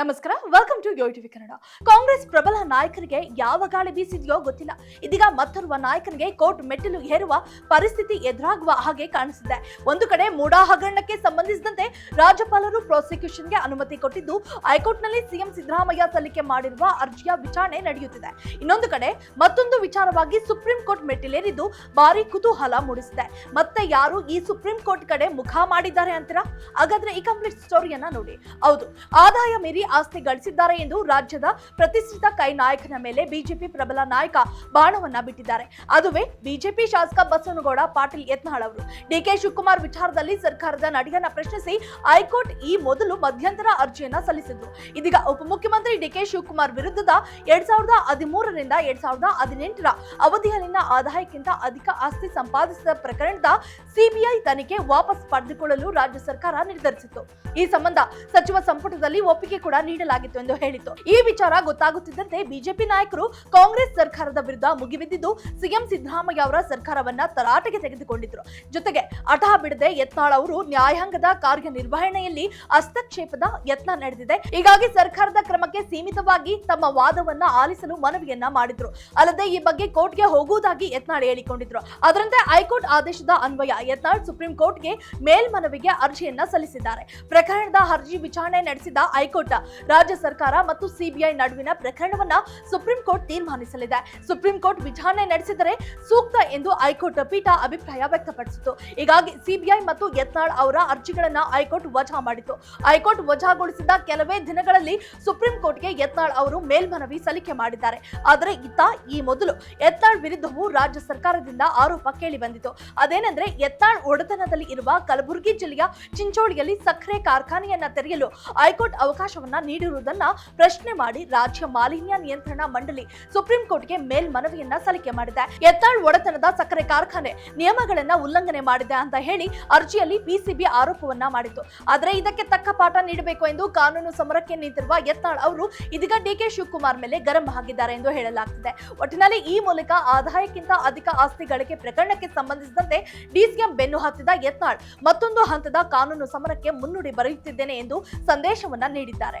ನಮಸ್ಕಾರ welcome to TV Kannada Congress ಪ್ರಬಲ ನಾಯಕರಿಗೆ ಯಾವ ಗಾಳಿ ಬೀಸಿದೆಯೋ ಗೊತ್ತಿಲ್ಲ. ಇದೀಗ ಮತ್ತೋರ್ವ ನಾಯಕನಿಗೆ ಕೋರ್ಟ್ ಮೆಟ್ಟಿಲು ಏರುವ ಪರಿಸ್ಥಿತಿ ಎದುರಾಗುವ ಹಾಗೆ ಕಾಣಿಸಿದೆ. ಒಂದು ಕಡೆ ಮೂಡಾ ಹಗರಣಕ್ಕೆ ಸಂಬಂಧಿಸಿದಂತೆ ರಾಜ್ಯಪಾಲರು ಪ್ರಾಸಿಕ್ಯೂಷನ್ಗೆ ಅನುಮತಿ ಕೊಟ್ಟಿದ್ದು, ಹೈಕೋರ್ಟ್ನಲ್ಲಿ ಸಿಎಂ ಸಿದ್ದರಾಮಯ್ಯ ಸಲ್ಲಿಕೆ ಮಾಡಿರುವ ಅರ್ಜಿಯ ವಿಚಾರಣೆ ನಡೆಯುತ್ತಿದೆ. ಇನ್ನೊಂದು ಕಡೆ ಮತ್ತೊಂದು ವಿಚಾರವಾಗಿ ಸುಪ್ರೀಂ ಕೋರ್ಟ್ ಮೆಟ್ಟಿಲೇರಿದ್ದು ಭಾರಿ ಕುತೂಹಲ ಮೂಡಿಸಿದೆ. ಮತ್ತೆ ಯಾರು ಈ ಸುಪ್ರೀಂ ಕೋರ್ಟ್ ಕಡೆ ಮುಖ ಮಾಡಿದ್ದಾರೆ ಅಂತೀರಾ? ಹಾಗಾದ್ರೆ ಈ ಕಂಪ್ಲೀಟ್ ಸ್ಟೋರಿಯನ್ನ ನೋಡಿ. ಹೌದು, ಆದಾಯ ಮೀರಿ ಆಸ್ತಿ ಗಳಿಸಿದ್ದಾರೆ ಎಂದು ರಾಜ್ಯದ ಪ್ರತಿಷ್ಠಿತ ಕೈ ನಾಯಕನ ಮೇಲೆ ಬಿಜೆಪಿ ಪ್ರಬಲ ನಾಯಕ ಬಾಣವನ್ನ ಬಿಟ್ಟಿದ್ದಾರೆ. ಅದುವೇ ಬಿಜೆಪಿ ಶಾಸಕ ಬಸವನಗೌಡ, ಪಾಟೀಲ್ ಯತ್ನಾಳ್ ಅವರು. ಡಿಕೆ ಶಿವಕುಮಾರ್ ವಿಚಾರದಲ್ಲಿ ಸರ್ಕಾರದ ನಡೆಯನ್ನ ಪ್ರಶ್ನಿಸಿ ಹೈಕೋರ್ಟ್ ಈ ಮೊದಲು ಮಧ್ಯಂತರ ಅರ್ಜಿಯನ್ನ ಸಲ್ಲಿಸಿದ್ರು ಇದೀಗ ಉಪಮುಖ್ಯಮಂತ್ರಿ ಡಿಕೆ ಶಿವಕುಮಾರ್ ವಿರುದ್ಧದ ಎರಡ್ ಸಾವಿರದ ಹದಿಮೂರರಿಂದ ಎರಡ್ ಸಾವಿರದ ಹದಿನೆಂಟರ ಅವಧಿಯಲ್ಲಿನ ಆದಾಯಕ್ಕಿಂತ ಅಧಿಕ ಆಸ್ತಿ ಸಂಪಾದಿಸಿದ ಪ್ರಕರಣದ ಸಿಬಿಐ ತನಿಖೆ ವಾಪಸ್ ಪಡೆದುಕೊಳ್ಳಲು ರಾಜ್ಯ ಸರ್ಕಾರ ನಿರ್ಧರಿಸಿತ್ತು. ಈ ಸಂಬಂಧ ಸಚಿವ ಸಂಪುಟದಲ್ಲಿ ಒಪ್ಪಿಗೆ ಕೂಡ ನೀಡಲಾಗಿತ್ತು ಎಂದು ಹೇಳಿತ್ತು. ಈ ವಿಚಾರ ಗೊತ್ತಾಗುತ್ತಿದ್ದಂತೆ ಬಿಜೆಪಿ ನಾಯಕರು ಕಾಂಗ್ರೆಸ್ ಸರ್ಕಾರದ ವಿರುದ್ಧ ಮುಗಿಬಿದ್ದಿದ್ದು ಸಿಎಂ ಸಿದ್ದರಾಮಯ್ಯ ಅವರ ಸರ್ಕಾರವನ್ನ ತರಾಟೆಗೆ ತೆಗೆದುಕೊಂಡಿದ್ರು. ಜೊತೆಗೆ ಹಠ ಬಿಡದೆ ಯತ್ನಾಳ್ ಅವರು ನ್ಯಾಯಾಂಗದ ಕಾರ್ಯನಿರ್ವಹಣೆಯಲ್ಲಿ ಹಸ್ತಕ್ಷೇಪದ ಯತ್ನ ನಡೆದಿದೆ. ಹೀಗಾಗಿ ಸರ್ಕಾರದ ಕ್ರಮಕ್ಕೆ ಸೀಮಿತವಾಗಿ ತಮ್ಮ ವಾದವನ್ನ ಆಲಿಸಲು ಮನವಿಯನ್ನ ಮಾಡಿದ್ರು. ಅಲ್ಲದೆ ಈ ಬಗ್ಗೆ ಕೋರ್ಟ್ಗೆ ಹೋಗುವುದಾಗಿ ಯತ್ನಾಳ್ ಹೇಳಿಕೊಂಡಿದ್ರು. ಅದರಂತೆ ಹೈಕೋರ್ಟ್ ಆದೇಶದ ಅನ್ವಯ ಯತ್ನಾಳ್ ಸುಪ್ರೀಂ ಕೋರ್ಟ್ಗೆ ಮೇಲ್ಮನವಿಗೆ ಅರ್ಜಿಯನ್ನ ಸಲ್ಲಿಸಿದ್ದಾರೆ. ಪ್ರಕರಣದ ಅರ್ಜಿ ವಿಚಾರಣೆ ನಡೆಸಿದ ಹೈಕೋರ್ಟ್ ರಾಜ್ಯ ಸರ್ಕಾರ ಮತ್ತು ಸಿಬಿಐ ನಡುವಿನ ಪ್ರಕರಣವನ್ನ ಸುಪ್ರೀಂ ಕೋರ್ಟ್ ತೀರ್ಮಾನಿಸಲಿದೆ. ಸುಪ್ರೀಂ ಕೋರ್ಟ್ ವಿಚಾರಣೆ ನಡೆಸಿದರೆ ಸೂಕ್ತ ಎಂದು ಹೈಕೋರ್ಟ್ ಪೀಠ ಅಭಿಪ್ರಾಯ ವ್ಯಕ್ತಪಡಿಸಿತು. ಹೀಗಾಗಿ ಸಿಬಿಐ ಮತ್ತು ಯತ್ನಾಳ್ ಅವರ ಅರ್ಜಿಗಳನ್ನ ಹೈಕೋರ್ಟ್ ವಜಾ ಮಾಡಿತು. ಹೈಕೋರ್ಟ್ ವಜಾಗೊಳಿಸಿದ ಕೆಲವೇ ದಿನಗಳಲ್ಲಿ ಸುಪ್ರೀಂ ಕೋರ್ಟ್ಗೆ ಯತ್ನಾಳ್ ಅವರು ಮೇಲ್ಮನವಿ ಸಲ್ಲಿಕೆ ಮಾಡಿದ್ದಾರೆ. ಆದರೆ ಇತ್ತ ಈ ಮೊದಲು ಯತ್ನಾಳ್ ವಿರುದ್ಧವೂ ರಾಜ್ಯ ಸರ್ಕಾರದಿಂದ ಆರೋಪ ಕೇಳಿ ಬಂದಿತು. ಅದೇನೆಂದ್ರೆ ಯತ್ನಾಳ್ ಒಡೆತನದಲ್ಲಿ ಇರುವ ಕಲಬುರಗಿ ಜಿಲ್ಲೆಯ ಚಿಂಚೋಳಿಯಲ್ಲಿ ಸಕ್ಕರೆ ಕಾರ್ಖಾನೆಯನ್ನ ತೆರೆಯಲು ಹೈಕೋರ್ಟ್ ಅವಕಾಶವನ್ನ ನೀಡಿರುವುದನ್ನ ಪ್ರಶ್ನೆ ಮಾಡಿ ರಾಜ್ಯ ಮಾಲಿನ್ಯ ನಿಯಂತ್ರಣ ಮಂಡಳಿ ಸುಪ್ರೀಂ ಕೋರ್ಟ್ಗೆ ಮೇಲ್ಮನವಿಯನ್ನ ಸಲ್ಲಿಕೆ ಮಾಡಿದೆ. ಯತ್ನಾಳ್ ಒಡೆತನದ ಸಕ್ಕರೆ ಕಾರ್ಖಾನೆ ನಿಯಮಗಳನ್ನ ಉಲ್ಲಂಘನೆ ಮಾಡಿದೆ ಅಂತ ಹೇಳಿ ಅರ್ಜಿಯಲ್ಲಿ ಪಿಸಿಬಿ ಆರೋಪವನ್ನ ಮಾಡಿತ್ತು. ಆದರೆ ಇದಕ್ಕೆ ತಕ್ಕ ಪಾಠ ನೀಡಬೇಕು ಎಂದು ಕಾನೂನು ಸಮರಕ್ಕೆ ನಿಂತಿರುವ ಯತ್ನಾಳ್ ಅವರು ಇದೀಗ ಡಿಕೆ ಶಿವಕುಮಾರ್ ಮೇಲೆ ಗರಂ ಆಗಿದ್ದಾರೆ ಎಂದು ಹೇಳಲಾಗ್ತಿದೆ. ಒಟ್ಟಿನಲ್ಲಿ ಈ ಮೂಲಕ ಆದಾಯಕ್ಕಿಂತ ಅಧಿಕ ಆಸ್ತಿ ಗಳಿಕೆ ಪ್ರಕರಣಕ್ಕೆ ಸಂಬಂಧಿಸಿದಂತೆ ಡಿಸಿಎಂ ಬೆನ್ನು ಹತ್ತಿದ ಯತ್ನಾಳ್ ಮತ್ತೊಂದು ಹಂತದ ಕಾನೂನು ಸಮರಕ್ಕೆ ಮುನ್ನುಡಿ ಬರೆಯುತ್ತಿದ್ದೇನೆ ಎಂದು ಸಂದೇಶವನ್ನ ನೀಡಿದ್ದಾರೆ.